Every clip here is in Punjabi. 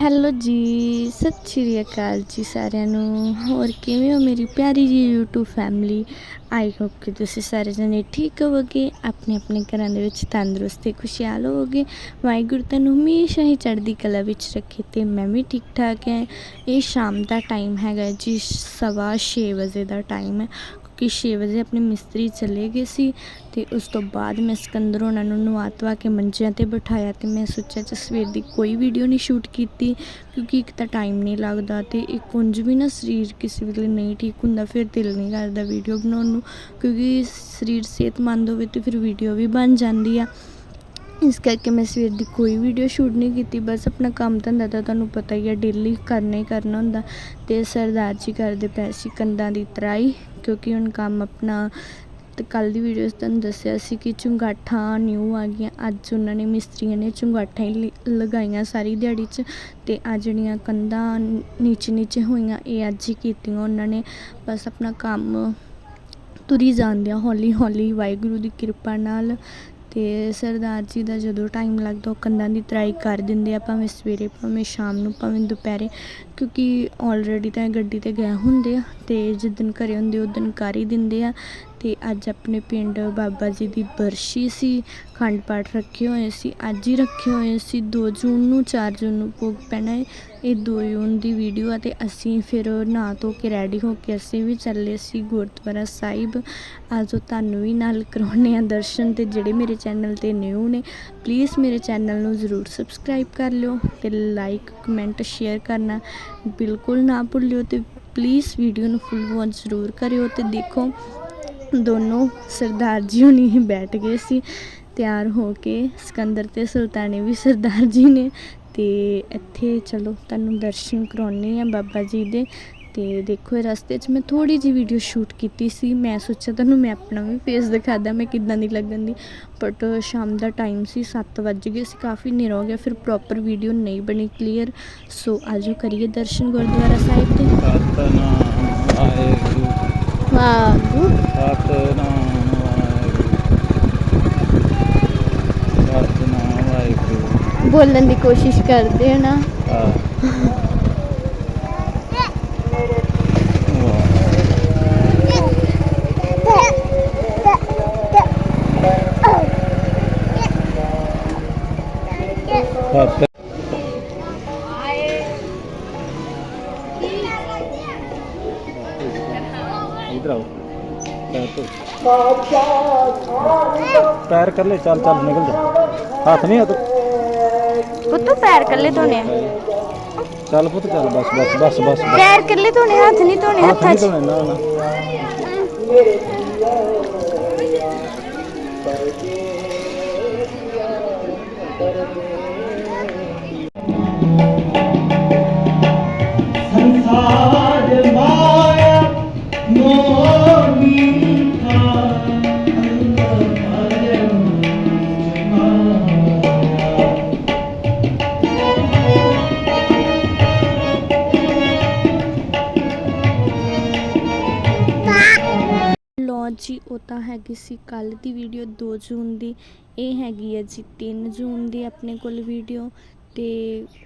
ਹੈਲੋ ਜੀ, ਸਤਿ ਸ਼੍ਰੀ ਅਕਾਲ ਜੀ ਸਾਰਿਆਂ ਨੂੰ। ਹੋਰ ਕਿਵੇਂ ਹੋ ਮੇਰੀ ਪਿਆਰੀ ਜੀ YouTube ਫੈਮਿਲੀ ਆਈ ਹੋਪ ਕਿ ਤੁਸੀਂ ਸਾਰੇ ਜਣੇ ਠੀਕ ਹੋਵੋਗੇ, ਆਪਣੇ ਆਪਣੇ ਘਰਾਂ ਦੇ ਵਿੱਚ ਤੰਦਰੁਸਤ ਤੇ ਖੁਸ਼ਹਾਲ ਹੋਵੋਗੇ। ਵਾਹਿਗੁਰੂ ਤੁਹਾਨੂੰ ਹਮੇਸ਼ਾ ਹੀ ਚੜ੍ਹਦੀ ਕਲਾ ਵਿੱਚ ਰੱਖੇ ਤੇ ਮੈਂ ਵੀ ਠੀਕ ਠਾਕ ਹਾਂ। ਇਹ ਸ਼ਾਮ ਦਾ ਟਾਈਮ ਹੈਗਾ ਜੀ, ਸਵਾ ਛੇ ਵਜੇ ਦਾ ਟਾਈਮ ਹੈ। ਕਿ ਛੇ ਵਜੇ ਆਪਣੇ ਮਿਸਤਰੀ ਚਲੇ ਗਏ ਸੀ ਤੇ ਉਸ ਤੋਂ ਬਾਅਦ ਮੈਂ ਸਿਕੰਦਰ ਉਹਨਾਂ ਨੂੰ ਨਵਾ ਕੇ ਮੰਜਿਆਂ ਤੇ ਬਿਠਾਇਆ ਤੇ ਮੈਂ ਸੋਚਿਆ ਕਿ ਸਵੇਰ ਦੀ ਕੋਈ ਵੀਡੀਓ ਨਹੀਂ ਸ਼ੂਟ ਕੀਤੀ, ਕਿਉਂਕਿ ਇੱਕ ਤਾਂ ਟਾਈਮ ਨਹੀਂ ਲੱਗਦਾ ਤੇ ਇੱਕ ਉਂਝ ਵੀ ਨਾ ਸਰੀਰ ਕਿਸੇ ਵੇਲੇ ਨਹੀਂ ਠੀਕ ਹੁੰਦਾ, ਫਿਰ ਦਿਲ ਨਹੀਂ ਕਰਦਾ ਵੀਡੀਓ ਬਣਾਉਣ ਨੂੰ, ਕਿਉਂਕਿ ਸਰੀਰ ਸਿਹਤਮੰਦ ਹੋਵੇ ਤੇ ਫਿਰ ਵੀਡੀਓ ਵੀ ਬਣ ਜਾਂਦੀ ਆ। ਇਸ ਕਰਕੇ ਮੈਂ ਸਵੇਰ ਦੀ ਕੋਈ ਵੀਡੀਓ ਸ਼ੂਟ ਨਹੀਂ ਕੀਤੀ, ਬਸ ਆਪਣਾ ਕੰਮ ਧੰਦਾ ਤਾਂ ਤੁਹਾਨੂੰ ਪਤਾ ਹੀ ਹੈ ਡੇਲੀ ਕਰਨਾ ਹੀ ਕਰਨਾ ਹੁੰਦਾ। ਤੇ ਸਰਦਾਰ ਜੀ ਕਰਦੇ ਪਏ ਸੀ ਕੰਧਾਂ ਦੀ ਤਰਾਈ, ਕਿਉਂਕਿ ਹੁਣ ਕੰਮ ਆਪਣਾ, ਤੇ ਕੱਲ ਦੀ ਵੀਡੀਓ 'ਚ ਤੁਹਾਨੂੰ ਦੱਸਿਆ ਸੀ ਕਿ ਚੁੰਗਾਠਾਂ ਨਿਊ ਆ ਗਈਆਂ। ਅੱਜ ਉਹਨਾਂ ਨੇ ਮਿਸਤਰੀਆਂ ਨੇ ਚੁੰਗਾਠਾਂ ਹੀ ਲ- ਲਗਾਈਆਂ ਸਾਰੀ ਦਿਹਾੜੀ 'ਚ। ਤੇ ਆ ਜਿਹੜੀਆਂ ਕੰਧਾਂ ਨੀਚੇ ਨੀਚੇ ਹੋਈਆਂ, ਇਹ ਅੱਜ ਹੀ ਕੀਤੀਆਂ ਉਹਨਾਂ ਨੇ। ਬਸ ਆਪਣਾ ਕੰਮ ਤੁਰੀ ਜਾਂਦੇ ਆ ਹੌਲੀ ਹੌਲੀ ਵਾਹਿਗੁਰੂ ਦੀ ਕਿਰਪਾ ਨਾਲ ਅਤੇ ਸਰਦਾਰ ਜੀ ਦਾ ਜਦੋਂ ਟਾਈਮ ਲੱਗਦਾ, ਉਹ ਕੰਧਾਂ ਦੀ ਤਰਾਈ ਕਰ ਦਿੰਦੇ ਆ, ਭਾਵੇਂ ਸਵੇਰੇ, ਭਾਵੇਂ ਸ਼ਾਮ ਨੂੰ, ਭਾਵੇਂ ਦੁਪਹਿਰੇ। ਕਿਉਂਕਿ ਆਲਰੇਡੀ ਤਾਂ ਇਹ ਗੱਡੀ ਤੇ ਗਏ ਹੁੰਦੇ ਆ ਅਤੇ ਜਿੱਦਣ ਘਰੇ ਹੁੰਦੇ ਉਦੋਂ ਕਰ ਹੀ ਦਿੰਦੇ ਆ। ਅਤੇ ਅੱਜ ਆਪਣੇ ਪਿੰਡ ਬਾਬਾ ਜੀ ਦੀ ਬਰਸ਼ੀ ਸੀ, ਖੰਡ ਪਾਠ ਰੱਖੇ ਹੋਏ ਸੀ, ਅੱਜ ਹੀ ਰੱਖੇ ਹੋਏ ਸੀ। ਦੋ ਜੂਨ ਨੂੰ, ਚਾਰ ਜੂਨ ਨੂੰ ਭੋਗ ਪੈਣਾ ਹੈ ਇਹ ਦੋ ਜੂਨ ਦੀ ਵੀਡੀਓ ਆ ਅਤੇ ਅਸੀਂ ਫਿਰ ਨਹਾ ਧੋ ਕੇ ਰੈਡੀ ਹੋ ਕੇ ਅਸੀਂ ਵੀ ਚੱਲੇ ਸੀ ਗੁਰਦੁਆਰਾ ਸਾਹਿਬ। ਆਜੋ ਤੁਹਾਨੂੰ ਵੀ ਨਾਲ ਕਰਾਉਣੇ ਆ ਦਰਸ਼ਨ ਤੇ ਜਿਹੜੇ ਮੇਰੇ ਚੈਨਲ ਤੇ ਨਿਊ ਨੇ ਪਲੀਜ਼ ਮੇਰੇ ਚੈਨਲ ਨੂੰ ਜ਼ਰੂਰ ਸਬਸਕ੍ਰਾਈਬ ਕਰ ਲਿਓ ਤੇ ਲਾਈਕ ਕਮੈਂਟ ਸ਼ੇਅਰ ਕਰਨਾ। ਬਿਲਕੁਲ ਨਾ ਭੁੱਲਿਓ ਤੇ ਪਲੀਜ਼ ਵੀਡੀਓ ਨੂੰ ਫੁੱਲ ਵਾਚ ਜ਼ਰੂਰ ਕਰਿਓ ਤੇ ਦੇਖੋ, ਦੋਨੋਂ ਸਰਦਾਰ ਜੀ ਹੁਣੀ ਹੀ ਬੈਠ ਗਏ ਸੀ, ਤਿਆਰ ਹੋ ਕੇ ਸਿਕੰਦਰ ਤੇ ਸੁਲਤਾਨੇ ਵੀ ਸਰਦਾਰ ਜੀ ਨੇ ਤੇ ਇੱਥੇ ਚਲੋ ਤੁਹਾਨੂੰ ਦਰਸ਼ਨ ਕਰਾਉਣੇ ਆ ਬਾਬਾ ਜੀ ਦੇ ਤੇ ਦੇਖੋ ਇਹ ਰਸਤੇ 'ਚ ਮੈਂ ਥੋੜੀ ਜਿਹੀ ਵੀਡੀਓ ਸ਼ੂਟ ਕੀਤੀ ਸੀ। ਮੈਂ ਸੋਚਿਆ ਤੁਹਾਨੂੰ ਮੈਂ ਆਪਣਾ ਵੀ ਫੇਸ ਦਿਖਾਦਾ ਮੈਂ ਕਿੱਦਾਂ ਦੀ ਲੱਗਣ ਦੀ। ਬਟ ਸ਼ਾਮ ਦਾ ਟਾਈਮ ਸੀ 7 ਵੱਜ ਗਏ ਸੀ ਕਾਫੀ ਹਨੇਰਾ ਹੋ ਗਿਆ ਫਿਰ ਪ੍ਰੋਪਰ ਵੀਡੀਓ ਨਹੀਂ ਬਣੀ ਕਲੀਅਰ ਸੋ ਆਜੋ ਕਰੀਏ ਦਰਸ਼ਨ ਗੁਰਦੁਆਰਾ ਸਾਹਿਬ ਦੇ ਵਾਹਿਗੁਰੂ। ਸਤਨਾਮ ਵਾਹਿਗੁਰੂ। ਬੋਲਣ ਦੀ ਕੋਸ਼ਿਸ਼ ਕਰਦੇ ਹੋ ਨਾ। ਆ ਸਤ ਇਧਰ ਆਓ ਪੈਰ ਤੋਂ ਪੈਰ ਕਰ ਲੈ ਚੱਲ ਚੱਲ ਨਿਕਲ ਜਾ ਹੱਥ ਨਹੀਂ ਹੱਥ ਪੁੱਤ ਪੈਰ ਕੱਲੇ ਧੋਣੇ ਆ ਚੱਲ ਪੁੱਤ ਚੱਲ ਬਸ ਬਸ ਬਸ ਬਸ ਬਸ ਪੈਰ ਕੱਲੇ ਧੋਣੇ ਹੱਥ ਨਹੀਂ ਧੋਣੇ ਹੱਥ ਹੱਥਾਂ ਹੈਗੀ ਸੀ ਕੱਲ ਦੀ ਵੀਡੀਓ 2 ਜੂਨ ਦੀ, ਇਹ ਹੈਗੀ ਹੈ ਜੀ 3 ਜੂਨ ਦੀ ਆਪਣੇ ਕੋਲ ਵੀਡੀਓ। ਤੇ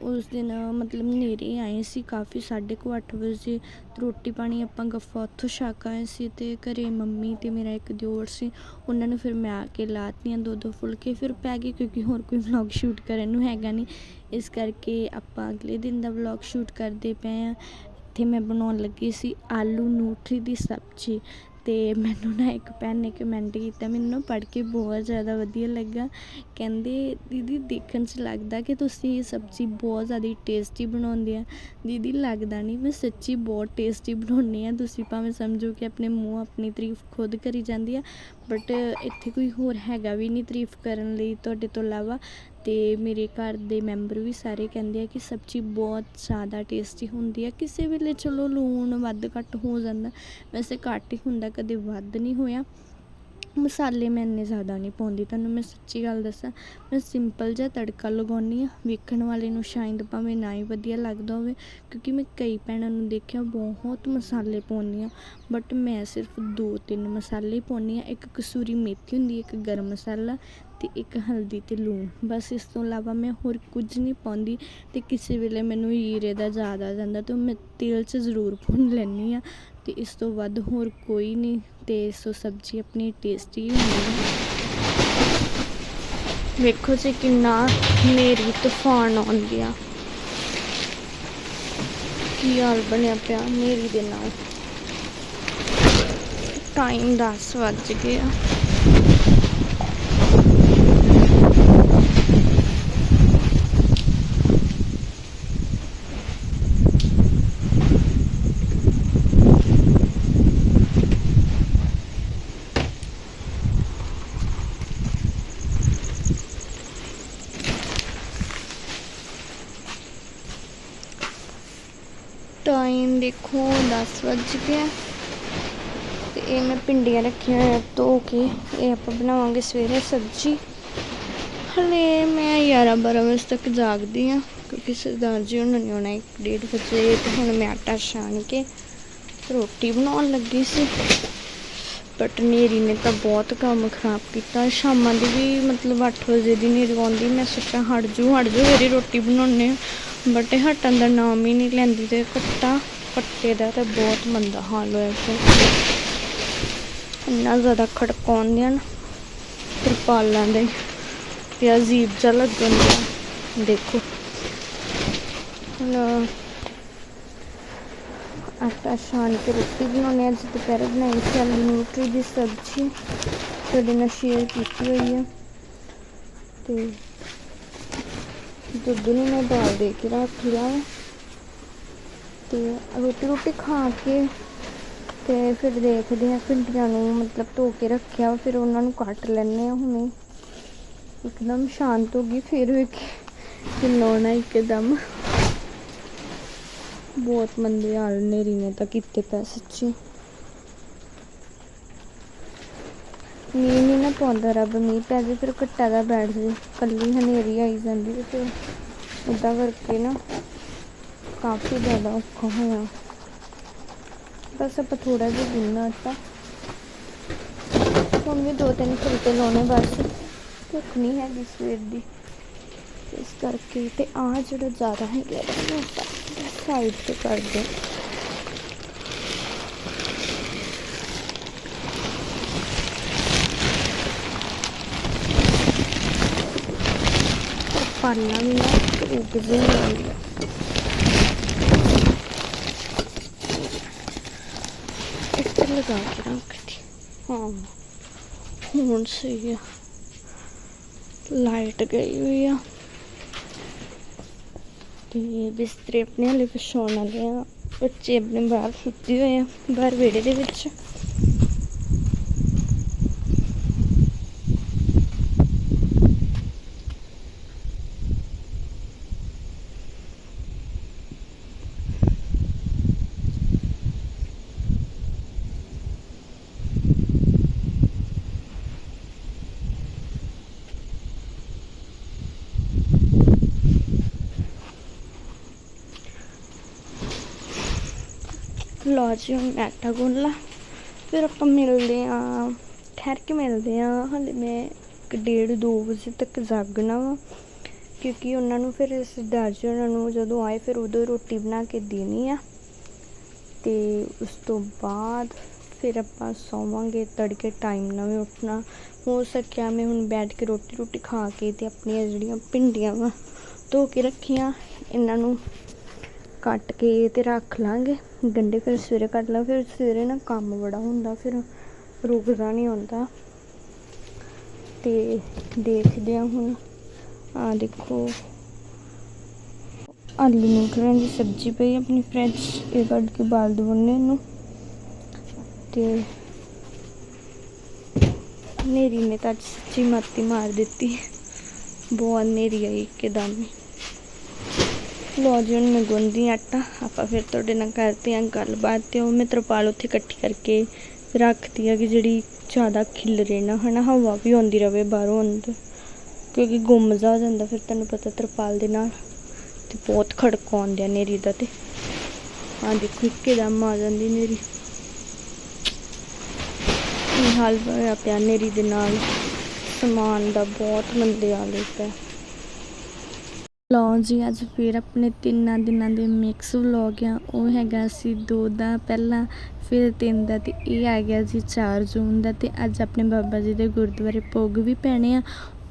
ਉਸ ਦਿਨ ਮਤਲਬ ਹਨੇਰੇ ਆਏ ਸੀ ਕਾਫੀ 8:30 ਵਜੇ। ਰੋਟੀ ਪਾਣੀ ਆਪਾਂ ਗੱਫਾ ਉੱਥੋਂ ਛਕ ਆਏ ਸੀ ਤੇ ਘਰੇ ਮੰਮੀ ਤੇ ਮੇਰਾ ਇੱਕ ਦਿਓਰ ਸੀ, ਉਹਨਾਂ ਨੂੰ ਫਿਰ ਮੈਂ ਆ ਕੇ ਲਾਤੀਆਂ ਦੋ ਦੋ ਫੁਲਕੇ। ਫਿਰ ਪੈ ਗਏ ਕਿਉਂਕਿ ਹੋਰ ਕੋਈ ਵਲੌਗ ਸ਼ੂਟ ਕਰਨ ਨੂੰ ਹੈਗਾ ਨਹੀਂ। ਇਸ ਕਰਕੇ ਆਪਾਂ ਅਗਲੇ ਦਿਨ ਦਾ ਵਲੌਗ ਸ਼ੂਟ ਕਰਦੇ ਪਏ ਆ। ਇੱਥੇ ਮੈਂ ਬਣਾਉਣ ਲੱਗੀ ਸੀ ਆਲੂ ਨਿਊਟਰੀ ਦੀ ਸਬਜ਼ੀ। ਅਤੇ ਮੈਨੂੰ ਨਾ ਇੱਕ ਭੈਣ ਨੇ ਕਮੈਂਟ ਕੀਤਾ, ਮੈਨੂੰ ਨਾ ਪੜ੍ਹ ਕੇ ਬਹੁਤ ਜ਼ਿਆਦਾ ਵਧੀਆ ਲੱਗਾ। ਕਹਿੰਦੇ, ਦੀਦੀ, ਦੇਖਣ 'ਚ ਲੱਗਦਾ ਕਿ ਤੁਸੀਂ ਇਹ ਸਬਜ਼ੀ ਬਹੁਤ ਜ਼ਿਆਦਾ ਟੇਸਟੀ ਬਣਾਉਂਦੇ ਆ। ਦੀਦੀ, ਲੱਗਦਾ ਨਹੀਂ, ਮੈਂ ਸੱਚੀ ਬਹੁਤ ਟੇਸਟੀ ਬਣਾਉਂਦੀ ਹਾਂ ਤੁਸੀਂ ਭਾਵੇਂ ਸਮਝੋ ਕਿ ਆਪਣੇ ਮੂੰਹ ਆਪਣੀ ਤਾਰੀਫ ਖੁਦ ਕਰੀ ਜਾਂਦੀ ਆ ਬਟ ਇੱਥੇ ਕੋਈ ਹੋਰ ਹੈਗਾ ਵੀ ਨਹੀਂ ਤਾਰੀਫ ਕਰਨ ਲਈ ਤੁਹਾਡੇ ਤੋਂ ਇਲਾਵਾ ਤੇ ਮੇਰੇ ਘਰ ਦੇ ਮੈਂਬਰ ਵੀ ਸਾਰੇ ਕਹਿੰਦੇ ਆ ਕਿ ਸਬਜ਼ੀ ਬਹੁਤ ਜ਼ਿਆਦਾ ਟੇਸਟੀ ਹੁੰਦੀ ਆ। ਕਿਸੇ ਵੇਲੇ ਚਲੋ ਲੂਣ ਵੱਧ ਘੱਟ ਹੋ ਜਾਂਦਾ, ਵੈਸੇ ਘੱਟ ਹੀ ਹੁੰਦਾ, ਕਦੇ ਵੱਧ ਨਹੀਂ ਹੋਇਆ। ਮਸਾਲੇ ਮੈਂ ਇੰਨੇ ਜ਼ਿਆਦਾ ਨਹੀਂ ਪਾਉਂਦੀ, ਤੁਹਾਨੂੰ ਮੈਂ ਸੱਚੀ ਗੱਲ ਦੱਸਾਂ, ਮੈਂ ਸਿੰਪਲ ਜਿਹਾ ਤੜਕਾ ਲਗਾਉਂਦੀ ਹਾਂ, ਵੇਖਣ ਵਾਲੇ ਨੂੰ ਸ਼ਾਇਦ ਭਾਵੇਂ ਨਾ ਹੀ ਵਧੀਆ ਲੱਗਦਾ ਹੋਵੇ, ਕਿਉਂਕਿ ਮੈਂ ਕਈ ਭੈਣਾਂ ਨੂੰ ਦੇਖਿਆ ਬਹੁਤ ਮਸਾਲੇ ਪਾਉਂਦੀਆਂ ਬਟ ਮੈਂ ਸਿਰਫ ਦੋ ਤਿੰਨ ਮਸਾਲੇ ਪਾਉਂਦੀ ਹਾਂ, ਇੱਕ ਕਸੂਰੀ ਮੇਥੀ ਹੁੰਦੀ, ਇੱਕ ਗਰਮ ਮਸਾਲਾ ਤੇ ਇੱਕ ਹਲਦੀ ਤੇ ਲੂਣ, ਬਸ ਇਸ ਤੋਂ ਇਲਾਵਾ ਮੈਂ ਹੋਰ ਕੁਝ ਨਹੀਂ ਪਾਉਂਦੀ ਤੇ ਕਿਸੇ ਵੇਲੇ ਮੈਨੂੰ ਹੀਰੇ ਦਾ ਯਾਦ ਆ ਜਾਂਦਾ ਤਾਂ ਮੈਂ ਤੇਲ 'ਚ ਜ਼ਰੂਰ ਭੁੰਨ ਲੈਂਦੀ ਆ ਤੇ ਇਸ ਤੋਂ ਵੱਧ ਹੋਰ ਕੋਈ ਨਹੀਂ ਅਤੇ ਸੋ ਸਬਜ਼ੀ ਆਪਣੀ ਟੇਸਟੀ ਹੁੰਦੀ ਵੇਖੋ ਜੀ ਕਿੰਨਾ ਹਨੇਰੀ ਤੂਫਾਨ ਆਉਣ ਗਿਆ ਕੀ ਹਾਲ ਬਣਿਆ ਪਿਆ ਹਨੇਰੀ ਦੇ ਨਾਲ। ਟਾਈਮ 10 ਵੱਜ ਗਿਆ ਟਾਈਮ ਦੇਖੋ 10 ਵੱਜ ਗਿਆ। ਤੇ ਇਹ ਮੈਂ ਪਿੰਡੀਆਂ ਰੱਖੀਆਂ ਹੋਈਆਂ ਧੋ ਕੇ, ਇਹ ਆਪਾਂ ਬਣਾਵਾਂਗੇ ਸਵੇਰੇ ਸਬਜ਼ੀ। ਹਲੇ ਮੈਂ 11 12 ਵਜੇ ਤੱਕ ਜਾਗਦੀ ਆ ਕਿਉਂਕਿ ਸਰਦਾਰ ਜੀ ਉਹਨਾਂ ਨੇ ਆਉਣਾ 1:30 ਵਜੇ, ਤੇ ਹੁਣ ਮੈਂ ਆਟਾ ਛਾਣ ਕੇ ਰੋਟੀ ਬਣਾਉਣ ਲੱਗੀ ਸੀ। ਬਟ ਨੇਰੀ ਨੇ ਤਾਂ ਬਹੁਤ ਕੰਮ ਖਰਾਬ ਕੀਤਾ। ਸ਼ਾਮਾਂ ਦੀ ਵੀ ਮਤਲਬ 8 ਵਜੇ ਦੀ ਨੇਰੀ ਆਉਂਦੀ, ਮੈਂ ਸੋਚਿਆ ਹਟ ਜੂ ਹਟ ਜੂ ਮੇਰੀ ਰੋਟੀ ਬਣਾਉਣੇ ਬਟ ਇਹ ਹਟਣ ਦਾ ਨਾਮ ਹੀ ਨਹੀਂ ਲੈਂਦੀ ਤੇ ਕੱਟਾ ਪੱਟੇ ਦਾ ਤਾਂ ਬਹੁਤ ਮੰਦਾ ਹਾਲ ਹੋਇਆ ਪਿਆ। ਇੰਨਾ ਜ਼ਿਆਦਾ ਖੜਕਾਉਂਦੇ ਹਨ ਤਰਪਾਲਾਂ ਦੇ ਤੇ ਅਜੀਬ ਜਿਹਾ ਲੱਗਣ ਡਿਆ। ਦੇਖੋ। ਹੁਣ ਆਟਾ ਛਾਣ ਕੇ ਰੋਟੀ ਬਣਾਉਣੀ ਅੱਜ ਦੁਪਹਿਰ ਬਣਾਈ ਸੀ ਆਲੂ ਨਿਊਟਰੀ ਦੀ ਸਬਜ਼ੀ। ਤੁਹਾਡੇ ਨਾਲ ਸ਼ੇਅਰ ਕੀਤੀ ਹੋਈ ਹੈ ਤੇ ਦੁੱਧ ਨੂੰ ਮੈਂ ਬਾਲ ਦੇ ਕੇ ਰੱਖ ਲਿਆ ਤੇ ਰੋਟੀ ਰੋਟੀ ਖਾ ਕੇ ਤੇ ਫਿਰ ਦੇਖਦੇ ਆ ਭਿੰਡੀਆਂ ਨੂੰ ਮਤਲਬ ਧੋ ਕੇ ਰੱਖਿਆ ਫਿਰ ਉਹਨਾਂ ਨੂੰ ਕੱਟ ਲੈਣੇ ਆ ਹੁਣੇ। ਇੱਕਦਮ ਸ਼ਾਂਤ ਹੋ ਗਈ, ਫਿਰ ਵੇਖ ਕਿੰਨਾ ਇੱਕਦਮ। ਬਹੁਤ ਮੰਦੇ ਹਾਲ ਨੇਰੀ ਨੇ ਤਾਂ ਕੀਤੇ ਪੈ ਸੱਚੀ। ਮੀਂਹ ਨਹੀਂ ਨਾ ਪਾਉਂਦਾ ਰੱਬ, ਮੀਂਹ ਪੈ ਜੇ ਫਿਰ ਘੱਟਾ ਦਾ ਬੈਠ ਜੇ। ਕੱਲੀ ਹਨੇਰੀ ਆਈ ਜਾਂਦੀ ਹੈ ਤੇ ਉਦਾਂ ਕਰਕੇ ਨਾ ਕਾਫੀ ਜ਼ਿਆਦਾ ਔਖਾ ਹੋਇਆ। ਬਸ ਆਪਾਂ ਥੋੜਾ ਜਿਹਾ ਗੁੰਨਾ ਆਟਾ। ਹੁਣ ਵੀ ਦੋ ਤਿੰਨ ਫੁਲਕੇ ਲਾਉਣੇ ਬਸ। ਭੁੱਖ ਨਹੀਂ ਹੈਗੀ ਸਵੇਰ ਦੀ। ਇਸ ਕਰਕੇ ਤੇ ਆ ਜਿਹੜਾ ਜ਼ਿਆਦਾ ਹੈ ਗਿਆ ਆਟਾ ਸਾਈਡ ਤੇ ਕਰ ਦੇ ਪਾਣਾ ਵੀ ਨਾ ਇੱਥੇ ਲਗਾ ਕੇ ਰੱਖਦੀ। ਹਾਂ, ਹੁਣ ਸਹੀ ਆ। ਲਾਈਟ ਗਈ ਹੋਈ ਆ। ਤੇ ਬਿਸਤਰੇ ਆਪਣੇ ਹਲੇ ਵਿਛਾਉਣ ਵਾਲੇ ਆ। ਬੱਚੇ ਆਪਣੇ ਬਾਹਰ ਸੁੱਤੇ ਹੋਏ ਆ, ਬਾਹਰ ਵਿਹੜੇ ਦੇ ਵਿੱਚ। ਲਓ ਜੀ, ਹੁਣ ਮੈਂ ਆਟਾ ਗੁੰਨ ਲਾ ਫਿਰ ਆਪਾਂ ਮਿਲਦੇ ਆ ਠਹਿਰ ਕੇ ਮਿਲਦੇ ਆ ਹਲੇ ਮੈਂ ਇੱਕ ਡੇਢ ਦੋ ਵਜੇ ਤੱਕ ਜਾਗਣਾ ਵਾ। ਕਿਉਂਕਿ ਉਹਨਾਂ ਨੂੰ ਫਿਰ ਸਰਦਾਰ ਜੀ ਉਹਨਾਂ ਨੂੰ ਜਦੋਂ ਆਏ, ਫਿਰ ਉਦੋਂ ਰੋਟੀ ਬਣਾ ਕੇ ਦੇਣੀ ਆ। ਤੇ ਉਸ ਤੋਂ ਬਾਅਦ ਫਿਰ ਆਪਾਂ ਸੌਵਾਂਗੇ। ਤੜਕੇ ਟਾਈਮ ਨਾਲ ਵੀ ਉੱਠਣਾ। ਹੋ ਸਕਿਆ ਮੈਂ ਹੁਣ ਬੈਠ ਕੇ ਰੋਟੀ ਰੋਟੀ ਖਾ ਕੇ ਤੇ ਆਪਣੀਆਂ ਜਿਹੜੀਆਂ ਭਿੰਡੀਆਂ ਵਾ, ਧੋ ਕੇ ਰੱਖੀਆਂ। ਇਹਨਾਂ ਨੂੰ ਕੱਟ ਕੇ ਤੇ ਰੱਖ ਲਾਂਗੇ। ਗੰਡੇ ਫਿਰ ਸਵੇਰੇ ਕੱਟ ਲਾਂ, ਫਿਰ ਸਵੇਰੇ ਨਾ ਕੰਮ ਬੜਾ ਹੁੰਦਾ, ਫਿਰ ਰੁਕਦਾ ਨਹੀਂ ਹੁੰਦਾ। ਤੇ ਦੇਖਦੇ ਹਾਂ ਹੁਣ ਆ ਦੇਖੋ। ਆਲੂ ਨਿਊਟਰੀਆਂ ਦੀ ਸਬਜ਼ੀ ਪਈ ਆਪਣੀ ਫ੍ਰਿਜ ਇਹ ਕੱਢ ਕੇ ਬਾਲ ਦਵਨੇ ਨੂੰ ਤੇ ਨੇਰੀ ਨੇ ਤਾਂ ਅੱਜ ਸੱਚੀ ਮਾਤੀ ਮਾਰ ਦਿੱਤੀ। ਬਹੁਤ ਨੇਰੀ ਆਈ ਇੱਕਦਮ ਹੀ। ਲੋ ਜੀ ਹੁਣ ਮੈਂ ਗੁੰਦੀ ਆਟਾ। ਆਪਾਂ ਫਿਰ ਤੁਹਾਡੇ ਨਾਲ ਕਰਦੇ ਹਾਂ ਗੱਲਬਾਤ ਤੇ ਉਹ ਮੈਂ ਤਰਪਾਲ ਉੱਥੇ ਇਕੱਠੀ ਕਰਕੇ ਰੱਖਦੀ ਆ ਕਿ ਜਿਹੜੀ ਜ਼ਿਆਦਾ ਖਿਲਰੇ ਨਾ, ਹਨਾ, ਹਵਾ ਵੀ ਆਉਂਦੀ ਰਵੇ ਬਾਹਰੋਂ ਅੰਦਰ। ਕਿਉਂਕਿ ਗੁੰਮ ਜਾ ਜਾਂਦਾ ਫਿਰ ਤੁਹਾਨੂੰ ਪਤਾ ਤਰਪਾਲ ਦੇ ਨਾਲ। ਤੇ ਬਹੁਤ ਖੜਕਾ ਆ ਨੇਰੀ ਦਾ ਤੇ। ਆ ਦੇਖੋ ਇੱਕਦਮ ਆ ਜਾਂਦੀ ਨੇਰੀ। ਇਹ ਹਾਲ ਹੋਇਆ ਪਿਆ ਨੇਰੀ ਦੇ ਨਾਲ? ਸਮਾਨ ਦਾ ਬਹੁਤ ਮੰਦੇ ਹਾਲ ਪਿਆ। ਲਓ ਜੀ, ਅੱਜ ਫਿਰ ਆਪਣੇ ਤਿੰਨਾਂ ਦਿਨਾਂ ਦੇ ਮਿਕਸ ਵਲੌਗ ਆ। ਉਹ ਹੈਗਾ ਸੀ ਦੋ ਦਾ ਪਹਿਲਾਂ, ਫਿਰ ਤਿੰਨ ਦਾ ਤੇ ਇਹ ਆ ਗਿਆ ਜੀ 4 ਜੂਨ ਦਾ ਤੇ ਅੱਜ ਆਪਣੇ ਬਾਬਾ ਜੀ ਦੇ ਗੁਰਦੁਆਰੇ ਭੋਗ ਵੀ ਪੈਣੇ ਆ।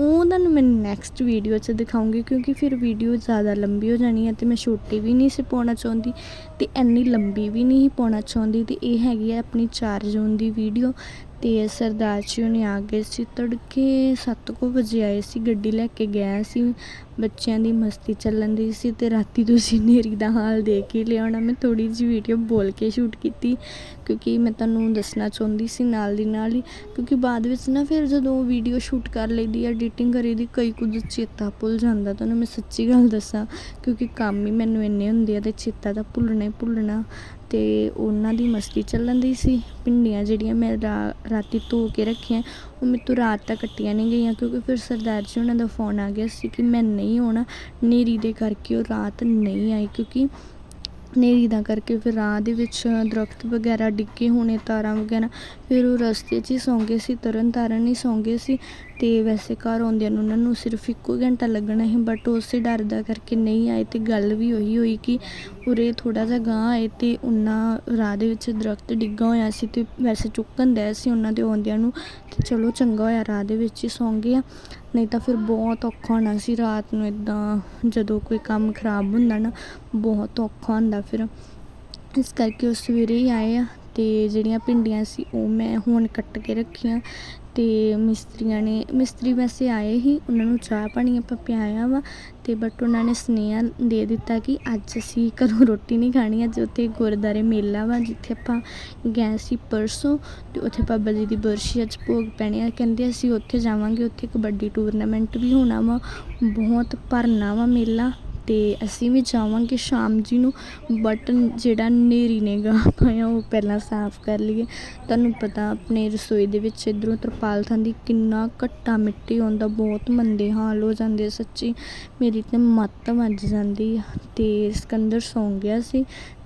ਉਹ ਤੁਹਾਨੂੰ ਮੈਂ ਨੈਕਸਟ ਵੀਡੀਓ 'ਚ ਦਿਖਾਉਂਗੀ ਕਿਉਂਕਿ ਫਿਰ ਵੀਡੀਓ ਜ਼ਿਆਦਾ ਲੰਬੀ ਹੋ ਜਾਣੀ ਹੈ ਤੇ ਮੈਂ ਛੋਟੀ ਵੀ ਨਹੀਂ ਸੀ ਪਾਉਣਾ ਚਾਹੁੰਦੀ ਤੇ ਇੰਨੀ ਲੰਬੀ ਵੀ ਨਹੀਂ ਪਾਉਣਾ ਚਾਹੁੰਦੀ ਤੇ ਇਹ ਹੈਗੀ ਹੈ ਆਪਣੀ 4 ਜੂਨ ਦੀ ਵੀਡੀਓ ਅਤੇ ਸਰਦਾਰ ਜੀ ਉਹਨੇ ਆ ਗਏ ਸੀ, ਤੜਕੇ ਸੱਤ ਕੁ ਵਜੇ ਆਏ ਸੀ, ਗੱਡੀ ਲੈ ਕੇ ਗਏ ਸੀ। ਬੱਚਿਆਂ ਦੀ ਮਸਤੀ ਚੱਲਣ ਦੀ ਸੀ ਅਤੇ ਰਾਤੀ ਤੁਸੀਂ ਹਨੇਰੀ ਦਾ ਹਾਲ ਦੇਖ ਹੀ ਲਿਆ ਹੋਣਾ। ਮੈਂ ਥੋੜ੍ਹੀ ਜਿਹੀ ਵੀਡੀਓ ਬੋਲ ਕੇ ਸ਼ੂਟ ਕੀਤੀ, ਕਿਉਂਕਿ ਮੈਂ ਤੁਹਾਨੂੰ ਦੱਸਣਾ ਚਾਹੁੰਦੀ ਸੀ ਨਾਲ ਦੀ ਨਾਲ ਹੀ, ਕਿਉਂਕਿ ਬਾਅਦ ਵਿੱਚ ਨਾ ਫਿਰ ਜਦੋਂ ਵੀਡੀਓ ਸ਼ੂਟ ਕਰ ਲਈਦੀ ਐਡੀਟਿੰਗ ਕਰੀ ਦੀ, ਕਈ ਕੁਝ ਚੇਤਾ ਭੁੱਲ ਜਾਂਦਾ। ਤੁਹਾਨੂੰ ਮੈਂ ਸੱਚੀ ਗੱਲ ਦੱਸਾਂ, ਕਿਉਂਕਿ ਕੰਮ ਹੀ ਮੈਨੂੰ ਇੰਨੇ ਹੁੰਦੇ ਆ ਅਤੇ ਚੇਤਾ ਤਾਂ ਭੁੱਲਣਾ ਹੀ ਭੁੱਲਣਾ। ਅਤੇ ਉਹਨਾਂ ਦੀ ਮਸਤੀ ਚੱਲਣ ਦੀ ਸੀ। ਭਿੰਡੀਆਂ ਜਿਹੜੀਆਂ ਮੈਂ ਰਾ- ਰਾਤੀ ਧੋ ਕੇ ਰੱਖੀਆਂ, ਉਹ ਮੇਰੇ ਤੋਂ ਰਾਤ ਤੱਕ ਕੱਟੀਆਂ ਨਹੀਂ ਗਈਆਂ ਕਿਉਂਕਿ ਫਿਰ ਸਰਦਾਰ ਜੀ ਉਹਨਾਂ ਦਾ ਫੋਨ ਆ ਗਿਆ ਸੀ ਕਿ ਮੈਂ ਨਹੀਂ ਆਉਣਾ। ਹਨੇਰੀ ਦੇ ਕਰਕੇ ਉਹ ਰਾਤ ਨਹੀਂ ਆਈ ਕਿਉਂਕਿ ਹਨੇਰੀ ਦਾ ਕਰਕੇ ਫਿਰ ਰਾਹ ਦੇ ਵਿੱਚ ਦਰੱਖਤ ਵਗੈਰਾ ਡਿੱਗੇ, ਹੋਣੇ ਤਾਰਾਂ ਵਗੈਰਾ। ਫਿਰ ਉਹ ਰਸਤੇ 'ਚ ਹੀ ਸੌਂ ਗਏ ਸੀ, ਤਰਨ ਤਾਰਨ ਹੀ ਸੌਂ ਗਏ ਸੀ। ਅਤੇ ਵੈਸੇ ਘਰ ਆਉਂਦਿਆਂ ਨੂੰ ਉਹਨਾਂ ਨੂੰ ਸਿਰਫ ਇੱਕੋ ਘੰਟਾ ਲੱਗਣਾ ਸੀ ਬਟ ਉਸੇ ਡਰ ਦਾ ਕਰਕੇ ਨਹੀਂ ਆਏ ਅਤੇ ਗੱਲ ਵੀ ਉਹੀ ਹੋਈ ਕਿ ਉਰੇ ਥੋੜ੍ਹਾ ਜਿਹਾ ਗਾਂ ਆਏ ਅਤੇ ਉਹਨਾਂ ਰਾਹ ਦੇ ਵਿੱਚ ਦਰਖਤ ਡਿੱਗਾ ਹੋਇਆ ਸੀ ਅਤੇ ਵੈਸੇ ਚੁੱਕਣ ਦੇ ਸੀ ਉਹਨਾਂ ਦੇ ਆਉਂਦਿਆਂ ਨੂੰ। ਅਤੇ ਚਲੋ ਚੰਗਾ ਹੋਇਆ, ਰਾਹ ਦੇ ਵਿੱਚ ਹੀ ਸੌਂ ਗਏ ਆ। ਨਹੀਂ ਤਾਂ ਫਿਰ ਬਹੁਤ ਔਖਾ ਹੋਣਾ ਸੀ ਰਾਤ ਨੂੰ ਇਦਾਂ ਜਦੋਂ ਕੋਈ ਕੰਮ ਖਰਾਬ ਹੁੰਦਾ ਨਾ, ਬਹੁਤ ਔਖਾ ਹੁੰਦਾ ਫਿਰ। ਇਸ ਕਰਕੇ ਉਹ ਸਵੇਰੇ ਹੀ ਆਏ ਆ ਅਤੇ ਜਿਹੜੀਆਂ ਭਿੰਡੀਆਂ ਸੀ ਉਹ ਮੈਂ ਹੁਣ ਕੱਟ ਕੇ ਰੱਖੀਆਂ ਅਤੇ ਮਿਸਤਰੀਆਂ ਨੇ, ਮਿਸਤਰੀ ਵੈਸੇ ਆਏ ਹੀ, ਉਹਨਾਂ ਨੂੰ ਚਾਹ ਪਾਣੀ ਆਪਾਂ ਪਿਆਇਆ ਵਾ ਅਤੇ ਬਟ ਉਹਨਾਂ ਨੇ ਸੁਨੇਹਾ ਦੇ ਦਿੱਤਾ ਕਿ ਅੱਜ ਅਸੀਂ ਘਰੋਂ ਰੋਟੀ ਨਹੀਂ ਖਾਣੀ, ਅੱਜ ਉੱਥੇ ਗੁਰਦੁਆਰੇ ਮੇਲਾ ਵਾ ਜਿੱਥੇ ਆਪਾਂ ਗਏ ਸੀ ਪਰਸੋਂ ਅਤੇ ਉੱਥੇ ਬਾਬਾ ਜੀ ਦੀ ਬਰਸ਼ੀ ਅੱਜ ਭੋਗ ਪੈਣੇ ਆ। ਕਹਿੰਦੇ ਅਸੀਂ ਉੱਥੇ ਜਾਵਾਂਗੇ, ਉੱਥੇ ਕਬੱਡੀ ਟੂਰਨਾਮੈਂਟ ਵੀ ਹੋਣਾ ਵਾ, ਬਹੁਤ ਭਰਨਾ ਵਾ ਮੇਲਾ। ਤੇ ਅਸੀਂ ਵੀ ਜਾਵਾਂਗੇ ਸ਼ਾਮ ਜੀ ਨੂੰ ਬਟ ਜਿਹੜਾ ਹਨੇਰੀ ਨੇ ਗਾ ਪਾਇਆ ਉਹ ਪਹਿਲਾਂ ਸਾਫ਼ ਕਰ ਲਈਏ। ਤੁਹਾਨੂੰ ਪਤਾ ਆਪਣੇ ਰਸੋਈ ਦੇ ਵਿੱਚ ਇੱਧਰੋਂ ਤਰਪਾਲ ਥਾਂ ਦੀ ਕਿੰਨਾ ਘੱਟਾ ਮਿੱਟੀ ਆਉਂਦਾ, ਬਹੁਤ ਮੰਦੇ ਹਾਲ ਹੋ ਜਾਂਦੇ ਸੱਚੀ। ਮੇਰੀ ਤਾਂ ਮੱਤ ਵੱਜ ਜਾਂਦੀ ਆ ਅਤੇ ਸਿਕੰਦਰ ਸੌਂ ਗਿਆ ਸੀ।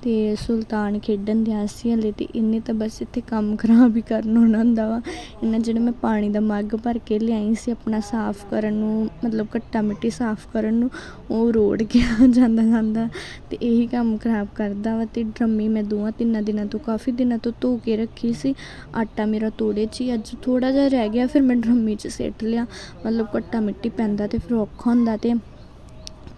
ਅਤੇ ਸੁਲਤਾਨ ਖੇਡਣ ਦਿਆ ਸੀ ਹਲੇ ਅਤੇ ਇਹਨੇ ਤਾਂ ਬਸ ਇੱਥੇ ਕੰਮ ਖਰਾਬ ਹੀ ਕਰਨ ਆਉਣਾ ਹੁੰਦਾ ਵਾ। ਇਹਨਾਂ ਜਿਹੜਾ ਮੈਂ ਪਾਣੀ ਦਾ ਮੱਗ ਭਰ ਕੇ ਲਿਆਈ ਸੀ ਆਪਣਾ ਸਾਫ਼ ਕਰਨ ਨੂੰ, ਮਤਲਬ ਘੱਟਾ ਮਿੱਟੀ ਸਾਫ਼ ਕਰਨ ਨੂੰ, ਉਹ ਰੋੜ ਗਿਆ ਜਾਂਦਾ ਜਾਂਦਾ ਅਤੇ ਇਹੀ ਕੰਮ ਖਰਾਬ ਕਰਦਾ ਵਾ ਅਤੇ ਡਰਮੀ ਮੈਂ ਦੋਵਾਂ ਤਿੰਨਾਂ ਦਿਨਾਂ ਤੋਂ, ਕਾਫੀ ਦਿਨਾਂ ਤੋਂ ਧੋ ਕੇ ਰੱਖੀ ਸੀ। ਆਟਾ ਮੇਰਾ ਤੋੜੇ 'ਚ ਹੀ, ਅੱਜ ਥੋੜ੍ਹਾ ਜਿਹਾ ਰਹਿ ਗਿਆ, ਫਿਰ ਮੈਂ ਡਰਮੀ 'ਚ ਸਿੱਟ ਲਿਆ। ਮਤਲਬ ਘੱਟਾ ਮਿੱਟੀ ਪੈਂਦਾ ਅਤੇ ਫਿਰ ਔਖਾ ਹੁੰਦਾ ਅਤੇ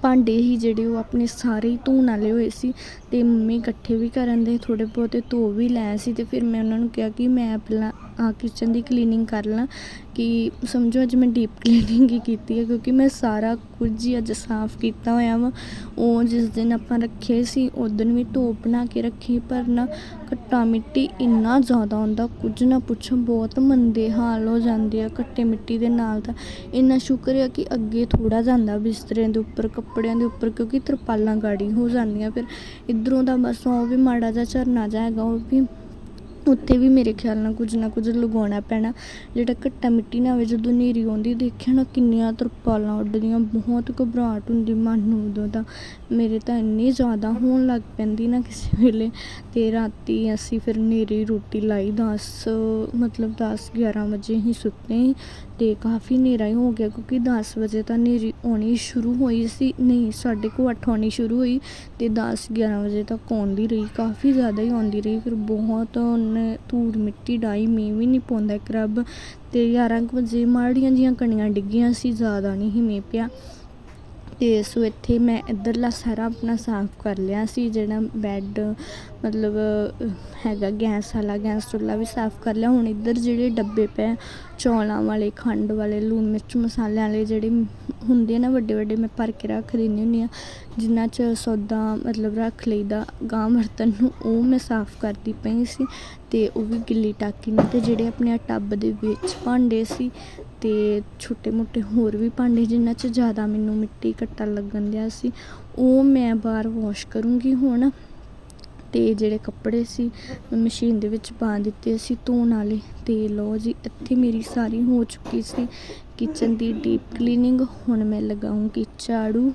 ਭਾਂਡੇ ਹੀ ਜਿਹੜੇ ਉਹ ਆਪਣੇ ਸਾਰੇ ਹੀ ਧੋਣ ਵਾਲੇ ਹੋਏ ਸੀ ਅਤੇ ਮੰਮੀ ਇਕੱਠੇ ਵੀ ਕਰਨ ਦੇ, ਥੋੜ੍ਹੇ ਬਹੁਤੇ ਧੋ ਵੀ ਲੈ ਸੀ ਅਤੇ ਫਿਰ ਮੈਂ ਉਹਨਾਂ ਨੂੰ ਕਿਹਾ ਕਿ ਮੈਂ ਪਹਿਲਾਂ ਕਿਚਨ ਦੀ ਕਲੀਨਿੰਗ ਕਰ ਲਾਂ। ਕਿ ਸਮਝੋ ਅੱਜ ਮੈਂ ਡੀਪ ਕਲੀਨਿੰਗ ਹੀ ਕੀਤੀ ਹੈ, ਕਿਉਂਕਿ ਮੈਂ ਸਾਰਾ ਕੁਝ ਹੀ ਅੱਜ ਸਾਫ਼ ਕੀਤਾ ਹੋਇਆ ਵਾ। ਉਹ ਜਿਸ ਦਿਨ ਆਪਾਂ ਰੱਖੇ ਸੀ, ਉਸ ਦਿਨ ਵੀ ਧੋ ਬਣਾ ਕੇ ਰੱਖੀ, ਪਰ ਨਾ ਘੱਟਾ ਮਿੱਟੀ ਇੰਨਾ ਜ਼ਿਆਦਾ ਹੁੰਦਾ, ਕੁਝ ਨਾ ਪੁੱਛੋ ਬਹੁਤ ਮੰਦੇ ਹਾਲ ਹੋ ਜਾਂਦੇ ਆ ਘੱਟੇ ਮਿੱਟੀ ਦੇ ਨਾਲ ਤਾਂ। ਇੰਨਾ ਸ਼ੁਕਰ ਹੈ ਕਿ ਅੱਗੇ ਥੋੜਾ ਜਾਂਦਾ ਬਿਸਤਰਿਆਂ ਦੇ ਉੱਪਰ, ਕੱਪੜਿਆਂ ਦੇ ਉੱਪਰ, ਕਿਉਂਕਿ ਤਰਪਾਲਾਂ ਗਾੜੀ ਹੋ ਜਾਂਦੀਆਂ। ਫਿਰ ਇਧਰੋਂ ਦਾ ਬਸ ਉਹ ਵੀ ਮਾੜਾ ਜਿਹਾ ਝਰਨਾ ਜਾਏਗਾ ਉਹ ਵੀ ਉੱਥੇ ਵੀ ਮੇਰੇ ਖਿਆਲ ਨਾਲ ਕੁਝ ਨਾ ਕੁਝ ਲਗਾਉਣਾ ਪੈਣਾ। ਜਿਹੜਾ ਘੱਟਾ ਮਿੱਟੀ ਨਾ ਹੋਵੇ ਜਦੋਂ ਹਨੇਰੀ ਆਉਂਦੀ, ਦੇਖਿਆ ਨਾ ਕਿੰਨੀਆਂ ਤਰਪਾਲਾਂ ਉੱਡਦੀਆਂ, ਬਹੁਤ ਘਬਰਾਹਟ ਹੁੰਦੀ ਮਨ ਨੂੰ ਉਦੋਂ ਤਾਂ। ਮੇਰੇ ਤਾਂ ਇੰਨੀ ਜ਼ਿਆਦਾ ਹੋਣ ਲੱਗ ਪੈਂਦੀ ਨਾ ਕਿਸੇ ਵੇਲੇ ਅਤੇ ਰਾਤੀ ਅਸੀਂ ਫਿਰ ਹਨੇਰੀ ਰੋਟੀ ਲਾਈ ਦਸ, ਮਤਲਬ 10 11 ਵਜੇ ਅਸੀਂ ਸੁੱਤੇ ਅਤੇ ਕਾਫੀ ਹਨੇਰਾ ਹੀ ਹੋ ਗਿਆ ਕਿਉਂਕਿ ਦਸ ਵਜੇ ਤਾਂ ਹਨੇਰੀ ਆਉਣੀ ਸ਼ੁਰੂ ਹੋਈ ਸੀ, ਨਹੀਂ ਸਾਢੇ ਕੁ ਅੱਠ ਆਉਣੀ ਸ਼ੁਰੂ ਹੋਈ ਅਤੇ ਦਸ ਗਿਆਰਾਂ ਵਜੇ ਤੱਕ ਆਉਂਦੀ ਰਹੀ, ਕਾਫੀ ਜ਼ਿਆਦਾ ਹੀ ਆਉਂਦੀ ਰਹੀ ਫਿਰ ਬਹੁਤ ਉਹਨੇ ਧੂੜ ਮਿੱਟੀ ਡਾਈ ਮੀਂਹ ਵੀ ਨਹੀਂ ਪਾਉਂਦਾ ਇੱਕ ਰੱਬ ਤੇ 11 ਕੁ ਵਜੇ ਮਾੜੀਆਂ ਜੀਆਂ ਕਣੀਆਂ ਡਿੱਗੀਆਂ ਸੀ, ਜ਼ਿਆਦਾ ਨਹੀਂ ਸੀ ਮੀਂਹ ਪਿਆ। ਅਤੇ ਸੋ ਇੱਥੇ ਮੈਂ ਇੱਧਰਲਾ ਸਾਰਾ ਆਪਣਾ ਸਾਫ਼ ਕਰ ਲਿਆ ਸੀ, ਜਿਹੜਾ ਬੈੱਡ ਮਤਲਬ, ਹੈਗਾ ਗੈਸ ਵਾਲਾ, ਗੈਸ ਚੁੱਲ੍ਹਾ ਵੀ ਸਾਫ਼ ਕਰ ਲਿਆ। ਹੁਣ ਇੱਧਰ ਜਿਹੜੇ ਡੱਬੇ ਪਏ ਚੌਲਾਂ ਵਾਲੇ, ਖੰਡ ਵਾਲੇ, ਲੂਣ ਮਿਰਚ ਮਸਾਲਿਆਂ ਵਾਲੇ ਜਿਹੜੇ ਹੁੰਦੇ ਆ ਨਾ, ਵੱਡੇ ਵੱਡੇ ਮੈਂ ਭਰ ਕੇ ਰੱਖ ਦਿੰਦੀ ਹੁੰਦੀ ਆ ਜਿਨ੍ਹਾਂ 'ਚ ਸੌਦਾ ਮਤਲਬ ਰੱਖ ਲਈਦਾ ਗਾਂ ਵਰਤਨ ਨੂੰ, ਉਹ ਮੈਂ ਸਾਫ਼ ਕਰਦੀ ਪਈ ਸੀ। ਅਤੇ ਉਹ ਵੀ ਗਿੱਲੀ ਟਾਕੀ ਨੇ ਅਤੇ ਜਿਹੜੇ ਆਪਣੇ ਟੱਬ ਦੇ ਵਿੱਚ ਭਾਂਡੇ ਸੀ ਅਤੇ ਛੋਟੇ ਮੋਟੇ ਹੋਰ ਵੀ ਭਾਂਡੇ ਜਿਨ੍ਹਾਂ 'ਚ ਜ਼ਿਆਦਾ ਮੈਨੂੰ ਮਿੱਟੀ ਘੱਟਾ ਲੱਗਣ ਦਿਆ ਸੀ, ਉਹ ਮੈਂ ਬਾਹਰ ਵਾਸ਼ ਕਰੂੰਗੀ ਹੁਣ। ਅਤੇ ਜਿਹੜੇ ਕੱਪੜੇ ਸੀ, ਮੈਂ ਮਸ਼ੀਨ ਦੇ ਵਿੱਚ ਪਾ ਦਿੱਤੇ ਸੀ ਧੋਣ ਵਾਲੇ। ਅਤੇ ਲਓ ਜੀ, ਇੱਥੇ ਮੇਰੀ ਸਾਰੀ ਹੋ ਚੁੱਕੀ ਸੀ ਕਿਚਨ ਦੀ ਡੀਪ ਕਲੀਨਿੰਗ ਹੁਣ ਮੈਂ ਲਗਾਉਂਗੀ ਝਾੜੂ।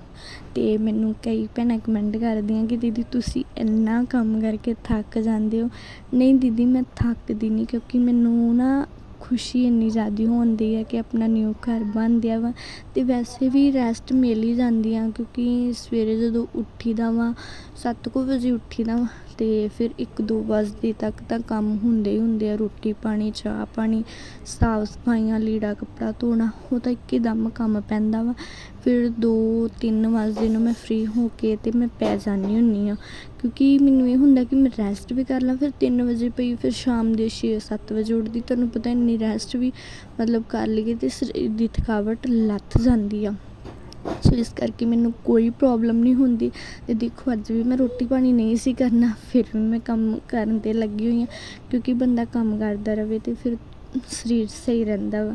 ਤੇ ਮੈਨੂੰ ਕਈ ਭੈਣਾਂ ਕਮੈਂਟ ਕਰਦੀਆਂ ਕਿ ਦੀਦੀ ਤੁਸੀਂ ਇੰਨਾ ਕੰਮ ਕਰਕੇ ਥੱਕ ਜਾਂਦੇ ਹੋ। ਨਹੀਂ ਦੀਦੀ, ਮੈਂ ਥੱਕਦੀ ਨਹੀਂ ਕਿਉਂਕਿ ਮੈਨੂੰ ਨਾ ਖੁਸ਼ੀ ਇੰਨੀ ਜ਼ਿਆਦਾ ਹੁੰਦੀ ਹੈ ਕਿ ਆਪਣਾ ਨਿਊ ਘਰ ਬਣ ਗਿਆ ਵਾ ਅਤੇ ਵੈਸੇ ਵੀ ਰੈਸਟ ਮਿਲ ਹੀ ਜਾਂਦੀ ਆ ਕਿਉਂਕਿ ਸਵੇਰੇ ਜਦੋਂ ਉੱਠੀਦਾ ਵਾ, ਸੱਤ ਕੁ ਵਜੇ ਉੱਠੀਦਾ ਵਾ ਅਤੇ ਫਿਰ 1-2 ਵਜੇ ਤੱਕ ਤਾਂ ਕੰਮ ਹੁੰਦੇ ਹੀ ਹੁੰਦੇ ਆ, ਰੋਟੀ ਪਾਣੀ, ਚਾਹ ਪਾਣੀ, ਸਾਫ਼ ਸਫਾਈਆਂ, ਲੀੜਾ ਕੱਪੜਾ ਧੋਣਾ, ਉਹ ਤਾਂ ਇੱਕੇ ਦਮ ਕੰਮ ਪੈਂਦਾ ਵਾ। ਫਿਰ 2-3 ਵਜੇ ਨੂੰ ਮੈਂ ਫਰੀ ਹੋ ਕੇ ਅਤੇ ਮੈਂ ਪੈ ਜਾਂਦੀ ਹੁੰਦੀ ਹਾਂ, ਕਿਉਂਕਿ ਮੈਨੂੰ ਇਹ ਹੁੰਦਾ ਕਿ ਮੈਂ ਰੈਸਟ ਵੀ ਕਰ ਲਾਂ, ਫਿਰ ਤਿੰਨ ਵਜੇ ਪਈ, ਫਿਰ ਸ਼ਾਮ ਦੇ 6-7 ਵਜੇ ਉੱਠਦੀ, ਤੁਹਾਨੂੰ ਪਤਾ ਇੰਨੀ ਰੈਸਟ ਵੀ ਮਤਲਬ ਕਰ ਲਈਏ ਅਤੇ ਸਰੀਰ ਦੀ ਥਕਾਵਟ ਲੱਥ ਜਾਂਦੀ ਆ। ਸੋ ਇਸ ਕਰਕੇ ਮੈਨੂੰ ਕੋਈ ਪ੍ਰੋਬਲਮ ਨਹੀਂ ਹੁੰਦੀ ਅਤੇ ਦੇਖੋ ਅੱਜ ਵੀ ਮੈਂ ਰੋਟੀ ਪਾਣੀ ਨਹੀਂ ਸੀ ਕਰਨਾ, ਫਿਰ ਵੀ ਮੈਂ ਕੰਮ ਕਰਨ ਤੇ ਲੱਗੀ ਹੋਈ ਹਾਂ ਕਿਉਂਕਿ ਬੰਦਾ ਕੰਮ ਕਰਦਾ ਰਹੇ ਅਤੇ ਫਿਰ ਸਰੀਰ ਸਹੀ ਰਹਿੰਦਾ ਵਾ।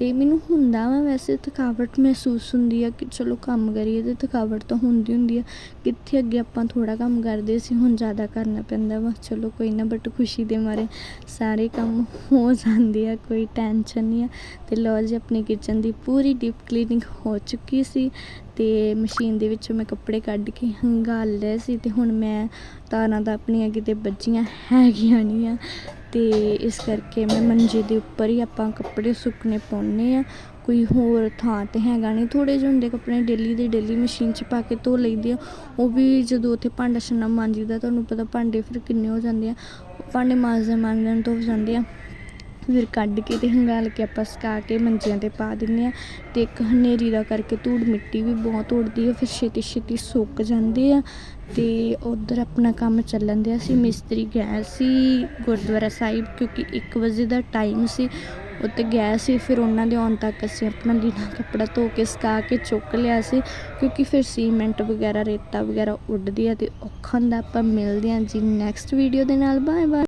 ਅਤੇ ਮੈਨੂੰ ਹੁੰਦਾ ਵਾ ਵੈਸੇ ਥਕਾਵਟ ਮਹਿਸੂਸ ਹੁੰਦੀ ਆ ਕਿ ਚਲੋ ਕੰਮ ਕਰੀਏ ਤਾਂ ਥਕਾਵਟ ਤਾਂ ਹੁੰਦੀ ਹੁੰਦੀ ਆ। ਕਿੱਥੇ ਅੱਗੇ ਆਪਾਂ ਥੋੜ੍ਹਾ ਕੰਮ ਕਰਦੇ ਸੀ, ਹੁਣ ਜ਼ਿਆਦਾ ਕਰਨਾ ਪੈਂਦਾ ਵਾ। ਚਲੋ ਕੋਈ ਨਾ, ਬਟ ਖੁਸ਼ੀ ਦੇ ਮਾਰੇ ਸਾਰੇ ਕੰਮ ਹੋ ਜਾਂਦੇ ਆ, ਕੋਈ ਟੈਨਸ਼ਨ ਨਹੀਂ ਆ। ਅਤੇ ਲਓ ਜੀ, ਆਪਣੀ ਕਿਚਨ ਦੀ ਪੂਰੀ ਡੀਪ ਕਲੀਨਿੰਗ ਹੋ ਚੁੱਕੀ ਸੀ ਅਤੇ ਮਸ਼ੀਨ ਦੇ ਵਿੱਚੋਂ ਮੈਂ ਕੱਪੜੇ ਕੱਢ ਕੇ ਹੰਗਾਲ ਲਏ ਸੀ ਅਤੇ ਹੁਣ ਮੈਂ ਤਾਰਾਂ ਤਾਂ ਆਪਣੀਆਂ ਕਿਤੇ ਵੱਜੀਆਂ ਹੈਗੀਆਂ ਨਹੀਂ ਆ। ਅਤੇ ਇਸ ਕਰਕੇ ਮੈਂ ਮੰਜੇ ਦੇ ਉੱਪਰ ਹੀ ਆਪਾਂ ਕੱਪੜੇ ਸੁੱਕਣੇ ਪਾਉਂਦੇ ਹਾਂ। ਕੋਈ ਹੋਰ ਥਾਂ ਤੇ ਹੈਗਾ ਨਹੀਂ। ਥੋੜ੍ਹੇ ਜਿਹੇ ਹੁੰਦੇ ਕੱਪੜੇ ਡੇਲੀ ਦੇ ਡੇਲੀ ਮਸ਼ੀਨ 'ਚ ਪਾ ਕੇ ਧੋ ਲਈਦੇ ਆ ਉਹ ਵੀ ਜਦੋਂ ਉੱਥੇ ਭਾਂਡਾ ਛੰਨਾ ਮਾਂਜੀਦਾ ਤੁਹਾਨੂੰ ਪਤਾ ਭਾਂਡੇ ਫਿਰ ਕਿੰਨੇ ਹੋ ਜਾਂਦੇ ਆ। ਭਾਂਡੇ ਮਾਂਜਦੇ ਮਾਂਜਣ ਤੋਂ ਹੋ ਜਾਂਦੇ ਆ। ਫਿਰ ਕੱਢ ਕੇ ਅਤੇ ਹੰਗਾਲ ਕੇ ਆਪਾਂ ਸੁਕਾ ਕੇ ਮੰਜਿਆਂ ਤੇ ਪਾ ਦਿੰਦੇ ਹਾਂ ਅਤੇ ਇੱਕ ਹਨੇਰੀ ਦਾ ਕਰਕੇ ਧੂੜ ਮਿੱਟੀ ਵੀ ਬਹੁਤ ਉੱਡਦੀ ਹੈ, ਫਿਰ ਛੇਤੀ ਛੇਤੀ ਸੁੱਕ ਜਾਂਦੇ ਆ ਅਤੇ ਉੱਧਰ ਆਪਣਾ ਕੰਮ ਚੱਲਣ ਦਿਆ ਸੀ, ਮਿਸਤਰੀ ਗਏ ਸੀ ਗੁਰਦੁਆਰਾ ਸਾਹਿਬ ਕਿਉਂਕਿ ਇੱਕ ਵਜੇ ਦਾ ਟਾਈਮ ਸੀ ਉੱਤੇ ਗਏ ਸੀ, ਫਿਰ ਉਹਨਾਂ ਦੇ ਆਉਣ ਤੱਕ ਅਸੀਂ ਆਪਣਾ ਲੀੜਾ ਕੱਪੜਾ ਧੋ ਕੇ ਸੁਕਾ ਕੇ ਚੁੱਕ ਲਿਆ ਸੀ ਕਿਉਂਕਿ ਫਿਰ ਸੀਮੈਂਟ ਵਗੈਰਾ, ਰੇਤਾ ਵਗੈਰਾ ਉੱਡਦੀ ਆ ਅਤੇ ਔਖਾ ਹੁੰਦਾ ਆਪਾਂ ਮਿਲਦੇ ਹਾਂ ਜੀ ਨੈਕਸਟ ਵੀਡੀਓ ਦੇ ਨਾਲ ਬਾਏ ਬਾਏ